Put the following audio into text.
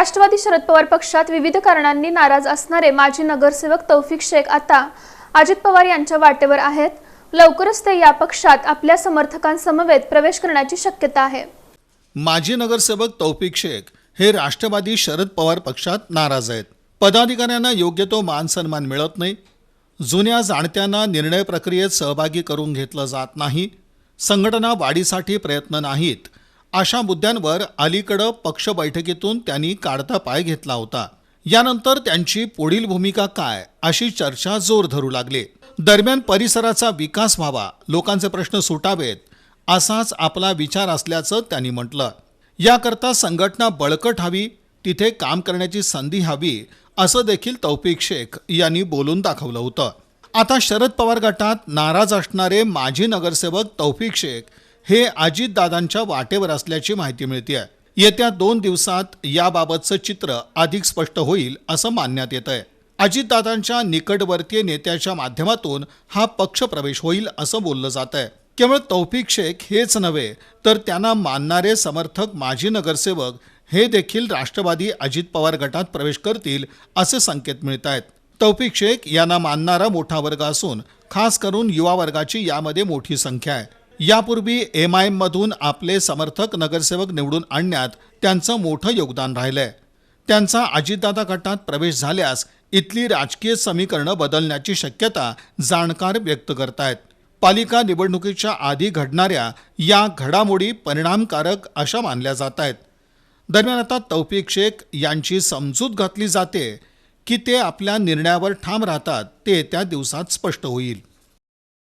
राष्ट्रवादी शरद पवार पक्षात विविध कारणांनी नाराज असणारे माजी नगरसेवक तौफिक शेख आता अजित पवार यांच्या वाटेवर आहेत. लवकरच ते या पक्षात आपल्या समर्थकांसमवेत प्रवेश करण्याची शक्यता आहे. माजी नगरसेवक तौफिक शेख हे राष्ट्रवादी शरद पवार पक्षात नाराज आहेत. पदाधिकाऱ्यांना योग्य तो मान सन्मान मिळत नाही. जुन्या जाणत्यांना निर्णय प्रक्रियेत सहभागी करून घेतलं जात नाही. संघटना वाढीसाठी प्रयत्न नाहीत. अशा मुद्द्यांवर अलीकडं पक्ष बैठकीतून त्यांनी काढता पाय घेतला होता. यानंतर त्यांची पुढील भूमिका काय अशी चर्चा जोर धरू लागली. दरम्यान परिसराचा विकास व्हावा लोकांचे प्रश्न सुटावेत असाच आपला विचार असल्याचं त्यांनी म्हटलं. याकरता संघटना बळकट हवी तिथे काम करण्याची संधी हवी असं देखील तौफिक शेख यांनी बोलून दाखवलं होतं. आता शरद पवार गटात नाराज असणारे माजी नगरसेवक तौफिक शेख हे अजितदादांच्या वाटेवर असल्याची माहिती मिळते आहे येत्या दोन दिवसात याबाबतचं चित्र अधिक स्पष्ट होईल असं मानण्यात येत आहे अजितदादांच्या निकटवर्तीय नेत्याच्या माध्यमातून हा पक्ष प्रवेश होईल असं बोललं जात आहे केवळ तौफिक शेख हेच नव्हे तर त्यांना मानणारे समर्थक माजी नगरसेवक हे देखील राष्ट्रवादी अजित पवार गटात प्रवेश करतील असे संकेत मिळत आहेत तौफिक शेख यांना मानणारा मोठा वर्ग असून खास करून युवा वर्गाची यामध्ये मोठी संख्या आहे. यापूर्वी एम आय एममधून आपले समर्थक नगरसेवक निवडून आणण्यात त्यांचं मोठं योगदान राहिलंय. त्यांचा अजितदादा गटात प्रवेश झाल्यास इथली राजकीय समीकरणं बदलण्याची शक्यता जाणकार व्यक्त करतायत. पालिका निवडणुकीच्या आधी घडणाऱ्या या घडामोडी परिणामकारक अशा मानल्या जात आहेत दरम्यान आता तौफिक शेख यांची समजूत घातली जाते की ते आपल्या निर्णयावर ठाम राहतात ते त्या दिवसात स्पष्ट होईल.